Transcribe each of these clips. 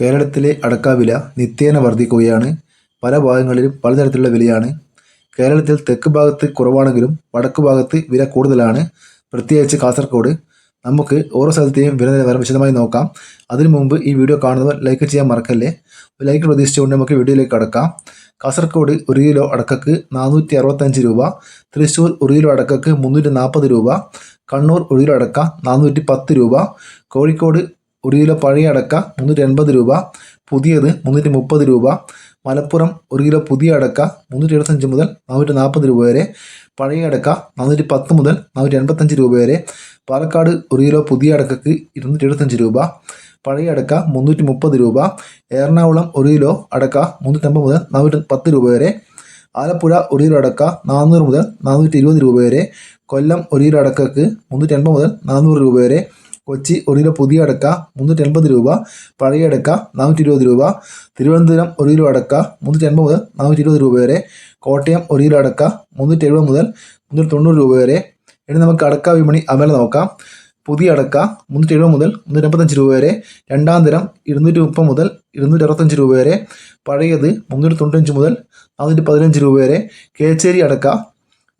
കേരളത്തിലെ അടക്ക വില നിത്യേന വർദ്ധിക്കുകയാണ് പല ഭാഗങ്ങളിലും പലതരത്തിലുള്ള വിലയാണ്. കേരളത്തിൽ തെക്ക് ഭാഗത്ത് കുറവാണെങ്കിലും വടക്ക് ഭാഗത്ത് വില കൂടുതലാണ്. പ്രത്യേകിച്ച് കാസർഗോഡ് നമുക്ക് ഓരോ സ്ഥലത്തെയും വില നിലവാരം വിശദമായി നോക്കാം. അതിനു മുമ്പ് ഈ വീഡിയോ കാണുന്നവർ ലൈക്ക് ചെയ്യാൻ മറക്കല്ലേ? ലൈക്ക് പ്രതീക്ഷിച്ചുകൊണ്ട് നമുക്ക് വീഡിയോയിലേക്ക് കടക്കാം. കാസർഗോഡ് ഒരു കിലോ അടക്കക്ക് നാനൂറ്റി അറുപത്തഞ്ച് രൂപ. തൃശ്ശൂർ ഒരു കിലോ അടക്കക്ക് മുന്നൂറ്റി നാൽപ്പത് രൂപ. കണ്ണൂർ ഒരു കിലോ അടക്ക നാനൂറ്റി പത്ത് രൂപ. കോഴിക്കോട് ഒരു കിലോ പഴയ അടക്ക മുന്നൂറ്റി എൺപത് രൂപ. പുതിയത് മുന്നൂറ്റി മുപ്പത് രൂപ. മലപ്പുറം ഒരു കിലോ പുതിയ അടക്ക മുന്നൂറ്റി എഴുപത്തഞ്ച് മുതൽ നാനൂറ്റി നാൽപ്പത് രൂപ വരെ. പഴയ അടക്ക നാനൂറ്റി പത്ത് മുതൽ നാനൂറ്റി എൺപത്തഞ്ച് രൂപ വരെ. പാലക്കാട് ഒരു കിലോ പുതിയ അടക്കക്ക് ഇരുന്നൂറ്റി എഴുപത്തഞ്ച് രൂപ. പഴയ അടക്ക മുന്നൂറ്റി മുപ്പത് രൂപ. എറണാകുളം ഒരു കിലോ അടക്ക മുന്നൂറ്റമ്പത് മുതൽ നാനൂറ്റി പത്ത് രൂപ വരെ. ആലപ്പുഴ ഒരു കിലോ അടക്ക നാനൂറ് മുതൽ നാനൂറ്റി ഇരുപത് രൂപ വരെ. കൊല്ലം ഒരു കിലോ അടക്കക്ക് മുന്നൂറ്റി എൺപത് മുതൽ നാനൂറ് രൂപ വരെ. കൊച്ചി ഒരു കിലോ പുതിയ അടക്ക മുന്നൂറ്റി എൺപത് രൂപ പഴയ അടക്ക നാനൂറ്റി ഇരുപത് രൂപ തിരുവനന്തപുരം ഒരു കിലോ അടക്ക മുന്നൂറ്റി എൺപത് മുതൽ നാനൂറ്റി ഇരുപത് രൂപ വരെ കോട്ടയം ഒരു കിലോ അടക്ക മുന്നൂറ്റി എഴുപത് മുതൽ മുന്നൂറ്റി തൊണ്ണൂറ് രൂപ വരെ. ഇനി നമുക്ക് അടക്ക വിപണി അമല നോക്കാം. പുതിയ അടക്ക മുന്നൂറ്റി എഴുപത് മുതൽ മുന്നൂറ്റി അമ്പത്തഞ്ച് രൂപ വരെ രണ്ടാം തരം ഇരുന്നൂറ്റി മുപ്പത് മുതൽ ഇരുന്നൂറ്റി അറുപത്തഞ്ച് രൂപ വരെ പഴയത് മുന്നൂറ്റി തൊണ്ണൂറ്റഞ്ച് മുതൽ നാനൂറ്റി പതിനഞ്ച് രൂപ വരെ കേച്ചേരി അടക്ക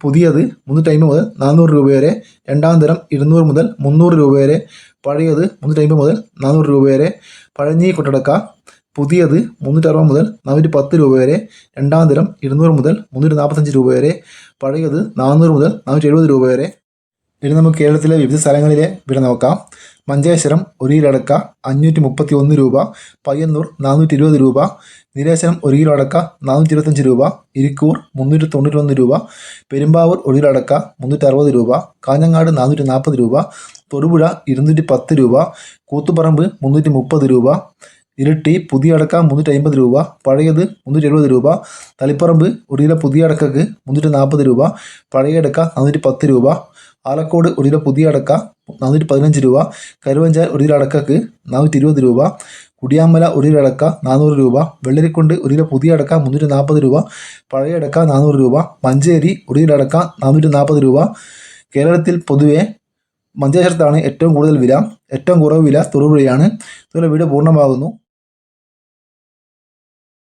പുതിയത് മൂന്ന് ടൈം മുതൽ നാനൂറ് രൂപ വരെ രണ്ടാം തരം ഇരുന്നൂറ് മുതൽ മുന്നൂറ് രൂപ വരെ പഴയത് മൂന്ന് ടൈം മുതൽ നാനൂറ് രൂപ വരെ പഴഞ്ഞി കൊട്ടടക്ക പുതിയത് മുന്നൂറ്റി അറുപത് മുതൽ നാനൂറ്റി പത്ത് രൂപ വരെ രണ്ടാം തരം ഇരുന്നൂറ് മുതൽ മുന്നൂറ്റി നാൽപ്പത്തഞ്ച് രൂപ വരെ പഴയത് നാനൂറ് മുതൽ നാനൂറ്റി എഴുപത് രൂപ വരെ ഇനി നമുക്ക് കേരളത്തിലെ വിവിധ സ്ഥലങ്ങളിലെ വില നോക്കാം. മഞ്ചേശ്വരം ഒരു കിലോ അടക്ക അഞ്ഞൂറ്റി മുപ്പത്തി ഒന്ന് രൂപ പയ്യന്നൂർ നാനൂറ്റി ഇരുപത് രൂപ നീലേശ്വരം ഒരു കിലോ അടക്ക നാനൂറ്റി ഇരുപത്തഞ്ച് രൂപ ഇരിക്കൂർ മുന്നൂറ്റി തൊണ്ണൂറ്റൊന്ന് രൂപ പെരുമ്പാവൂർ ഒരു കിലോ അടക്ക മുന്നൂറ്റി അറുപത് രൂപ കാഞ്ഞങ്ങാട് നാനൂറ്റി നാൽപ്പത് രൂപ തൊടുപുഴ ഇരുന്നൂറ്റി പത്ത് രൂപ കൂത്തുപറമ്പ് മുന്നൂറ്റി മുപ്പത് രൂപ ഇരിട്ടി പുതിയ അടക്ക മുന്നൂറ്റി അമ്പത് രൂപ പഴയത് മുന്നൂറ്റി എഴുപത് രൂപ തളിപ്പറമ്പ് ഒരു കിലോ പുതിയ അടക്കക്ക് മുന്നൂറ്റി നാൽപ്പത് രൂപ പഴയ അടക്ക നാനൂറ്റി പത്ത് രൂപ ആലക്കോട് ഒരു കിലോ പുതിയ അടക്ക നാനൂറ്റി പതിനഞ്ച് രൂപ കരുവഞ്ചാൽ ഒരു കിലോ അടക്കക്ക് നാനൂറ്റി ഇരുപത് രൂപ കുടിയാമല ഒരു കിലോ അടക്ക നാനൂറ് രൂപ വെള്ളരിക്കൊണ്ട് ഒരു കിലോ പുതിയ അടക്ക മുന്നൂറ്റി നാൽപ്പത് രൂപ പഴയ അടക്ക നാനൂറ് രൂപ മഞ്ചേരി ഒരു കിലോ അടക്ക നാനൂറ്റി നാൽപ്പത് രൂപ. കേരളത്തിൽ പൊതുവെ മഞ്ചേശ്വരത്താണ് ഏറ്റവും കൂടുതൽ വില ഏറ്റവും കുറവ് വില തൊടുപുഴയാണ്. ഇതുപോലെ വീഡിയോ പൂർണമാകുന്നു.